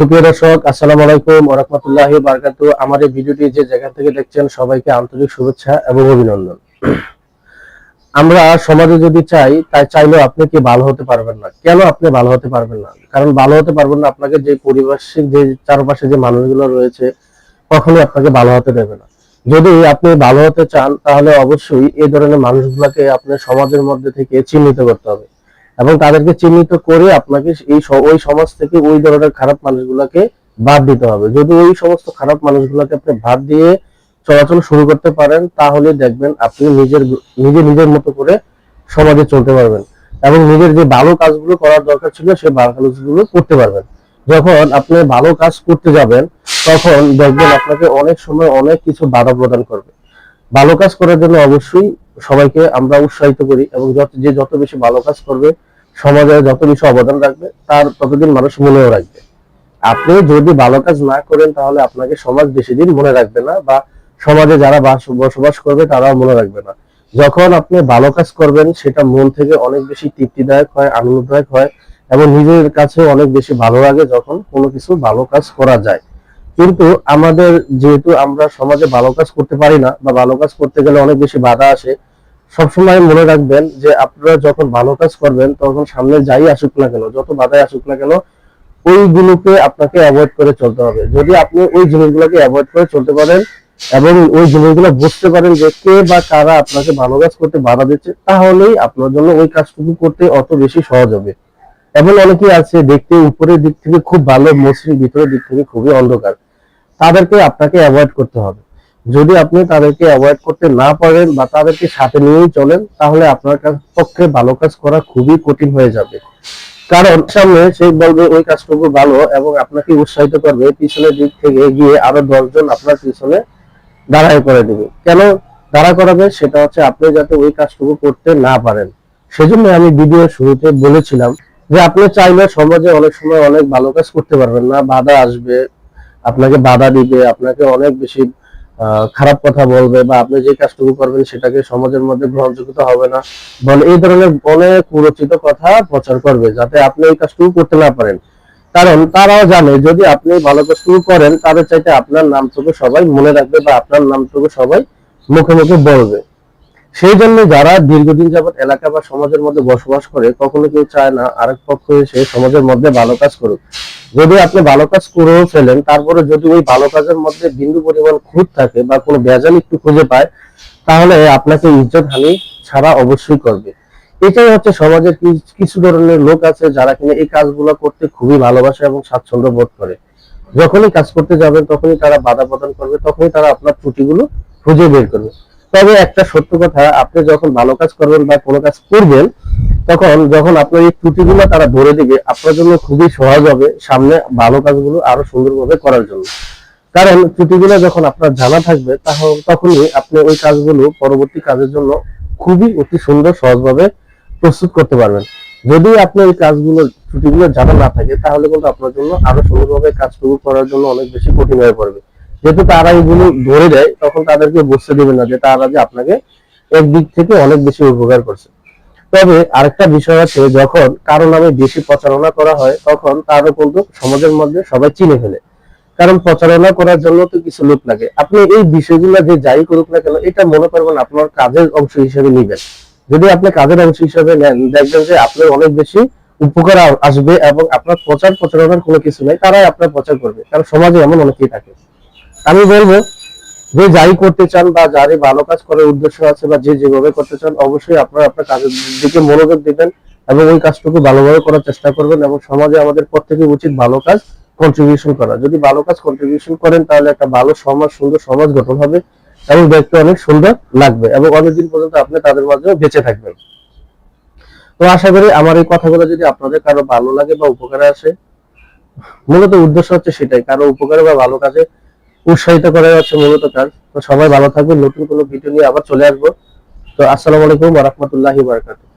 সুপ্রিয় দর্শক, আসসালামু আলাইকুম ওরহমতুল্লাহি বারকাতু আমার এই ভিডিওটি যে জায়গা থেকে দেখছেন, সবাইকে আন্তরিক শুভেচ্ছা এবং অভিনন্দন। আমরা সমাজে যদি চাই, তাই চাইলেও আপনি কি ভালো হতে পারবেন না? কেন আপনি ভালো হতে পারবেন না? কারণ ভালো হতে পারবেন না আপনাকে যে পরিবেশিক, যে চারপাশে যে মানুষগুলো রয়েছে, কখনোই আপনাকে ভালো হতে দেবে না। যদি আপনি ভালো হতে চান, তাহলে অবশ্যই এই ধরনের মানুষগুলোকে আপনি সমাজের মধ্যে থেকে চিহ্নিত করতে হবে। এবং তাদেরকে চিহ্নিত করে আপনাকে এই ওই সমাজ থেকে ওই ধরনের খারাপ মানুষগুলোকে বাদ দিতে হবে। যদি ওই সমস্ত খারাপ মানুষগুলোকে আপনি বাদ দিয়ে চলাচল শুরু করতে পারেন, তাহলে দেখবেন আপনি নিজের নিজে নিজের মতো করে সমাজে চলতে পারবেন এবং নিজের যে ভালো কাজগুলো করার দরকার ছিল, সেই ভালো কাজগুলো করতে পারবেন। যখন আপনি ভালো কাজ করতে যাবেন, তখন দেখবেন আপনাকে অনেক সময় অনেক কিছু বাধা প্রদান করবে। ভালো কাজ করার জন্য অবশ্যই সবাইকে আমরা উৎসাহিত করি এবং যত যে যত বেশি ভালো কাজ করবে সমাজে যত বেশি অবদান রাখবে, তার ততদিন মানুষ মনেও রাখবে। আপনি যদি ভালো কাজ না করেন, তাহলে আপনাকে সমাজ বেশি দিন মনে রাখবে না বা সমাজে যারা বসবাস করবে, তারাও মনে রাখবে না। যখন আপনি ভালো কাজ করবেন, সেটা মন থেকে অনেক বেশি তৃপ্তিদায়ক হয়, আনন্দদায়ক হয় এবং নিজের কাছে অনেক বেশি ভালো লাগে যখন কোনো কিছু ভালো কাজ করা যায়। কিন্তু আমাদের যেহেতু আমরা সমাজে ভালো কাজ করতে পারি না বা ভালো কাজ করতে গেলে অনেক বেশি বাধা আসে সবসময় মনে রাখবেন যে আপনারা যখন ভালো কাজ করবেন, তখন সামনে যাই আসুক না কেন, যত বাধাই আসুক না কেন, ওইগুলোকে আপনাকে অ্যাভয়েড করে চলতে হবে। যদি আপনি ওই জিনিসগুলোকে অ্যাভয়েড করে চলতে পারেন এবং ওই জিনিসগুলো বুঝতে পারেন যে কে বা কারা আপনাকে ভালো কাজ করতে বাধা দিচ্ছে, তাহলেই আপনার জন্য ওই কাজটুকু করতে অত বেশি সহজ হবে। এমন অনেকেই আছে, দেখতে উপরের দিক থেকে খুব ভালো, মসৃণ, ভিতরের দিক থেকে খুবই অন্ধকার। তাদেরকে আপনাকে অ্যাভয়েড করতে হবে। যদি আপনি তাদেরকে অ্যাভয়েড করতে না পারেন বা তাদেরকে সাথে নিয়েই চলেন, তাহলে আপনার পক্ষে ভালো কাজ করা খুবই কঠিন হয়ে যাবে। কারণ সামনে সে বলবে, ওই কাজটুকু ভালো এবং আপনাকে উৎসাহিত করবে, পিছনের দিক থেকে গিয়ে আরও দশজন আপনার পিছনে দাঁড়ায় করে দেবে। কেন দাঁড়া করাবে? সেটা হচ্ছে আপনি যাতে ওই কাজটুকু করতে না পারেন। সেজন্য আমি ভিডিও শুরুতে বলেছিলাম যে আপনি চাইলে সমাজে অনেক সময় অনেক ভালো কাজ করতে পারবেন না। বাধা আসবে, আপনাকে বাধা দিবে, আপনাকে অনেক বেশি খারাপ কথা বলবে বা আপনি যে কাজটুকু করবেন সেটাকে সমাজের মধ্যে গ্রহণযোগ্যতা হবে না। বলে, এই ধরনের অনেক কুরচিত কথা প্রচার করবে যাতে আপনি এই কাজটুকু করতে না পারেন। কারণ তারাও জানে, যদি আপনি ভালো কাজটুকু করেন, তাদের চাইতে আপনার নামটুকু সবাই মনে রাখবে বা আপনার নামটুকু সবাই মুখে মুখে বলবে। সেই জন্য যারা দীর্ঘদিন যাবত এলাকা বা সমাজের মধ্যে বসবাস করে, কখনো কেউ চায় না আরেক পক্ষ এসে সমাজের মধ্যে ভালো কাজ করুক। যদি আপনি ভালো কাজ করেও ফেলেন, তারপরে যদি ওই ভালো কাজের মধ্যে বিন্দু পরিমাণ খুঁত থাকে বা কোনো ভেজাল একটু খুঁজে পায়, তাহলে আপনাকে ইজ্জত হানি ছাড়া অবশ্যই করবে। এটাই হচ্ছে সমাজের কিছু ধরনের লোক আছে যারা কিনা এই কাজগুলো করতে খুবই ভালোবাসে এবং স্বাচ্ছন্দ্য বোধ করে। যখনই কাজ করতে যাবেন, তখনই তারা বাধা প্রদান করবে, তখনই তারা আপনার ত্রুটিগুলো খুঁজে বের করবে। তবে একটা সত্য কথা, আপনি যখন ভালো কাজ করবেন বা কোনো কাজ করবেন তখন যখন আপনার এই ত্রুটিগুলো তারা ধরে দিবে, আপনার জন্য খুবই সহজ হবে সামনে ভালো কাজগুলো আরও সুন্দরভাবে করার জন্য। কারণ ত্রুটিগুলো যখন আপনার জানা থাকবে, তাহলে তখনই আপনি ওই কাজগুলো পরবর্তী কাজের জন্য খুবই অতি সুন্দর সহজভাবে প্রস্তুত করতে পারবেন। যদি আপনি এই কাজগুলো, ত্রুটিগুলো জানা না থাকে, তাহলে কিন্তু আপনার জন্য আরও সুন্দরভাবে কাজটুকু করার জন্য অনেক বেশি কঠিন হয়ে পড়বে। যেহেতু তারা এগুলো ধরে দেয়, তখন তাদেরকে বুঝতে দেবে না যে তারা যে আপনাকে একদিক থেকে অনেক বেশি উপকার করছে। তবে আরেকটা বিষয় আছে, যখন কারও নামে বেশি প্রচারণা করা হয়, তখন তারও কিন্তু সমাজের মধ্যে সবাই চিনে ফেলে। কারণ প্রচারণা করার জন্য তো কিছু লোক লাগে। আপনি এই বিষয়গুলো যে যাই করুক না কেন, এটা মনে করবেন আপনার কাজের অংশ হিসেবে নিবেন। যদি আপনি কাজের অংশ হিসেবে নেন, দেখবেন যে আপনার অনেক বেশি উপকার আসবে এবং আপনার প্রচার প্রচারণার কোনো কিছু নাই, তারাই আপনার প্রচার করবে। কারণ সমাজে এমন অনেকেই থাকে। আমি বলব যে যাই করতে চান বা যারই ভালো কাজ করার উদ্দেশ্য আছে বা যে যেভাবে করতে চান, অবশ্যই আপনারা আপনার কাজের দিকে মনোযোগ দিবেন এবং ওই কাজটুকু ভালোভাবে করার চেষ্টা করবেন এবং সমাজে আমাদের প্রত্যেকের উচিত ভালো কাজ কন্ট্রিবিউশন করা। যদি ভালো কাজ কন্ট্রিবিউশন করেন, তাহলে একটা ভালো সমাজ, সুন্দর সমাজ গঠন হবে এবং দেখতে অনেক সুন্দর লাগবে এবং অনেকদিন পর্যন্ত আপনি তাদের মাঝে বেঁচে থাকবেন। তো আশা করি আমার এই কথাগুলো যদি আপনাদের কারও ভালো লাগে বা উপকারে আসে, মূলত উদ্দেশ্য হচ্ছে সেটাই, কারও উপকারে বা ভালো কাজে উৎসাহিত করে যাচ্ছে মূলত কাজ তো সবাই ভালো থাকবেন, নতুন কোনো ভিডিও নিয়ে আবার চলে আসব। তো আসসালামু আলাইকুম রহমতুল্লাহ বারাকাতুহু।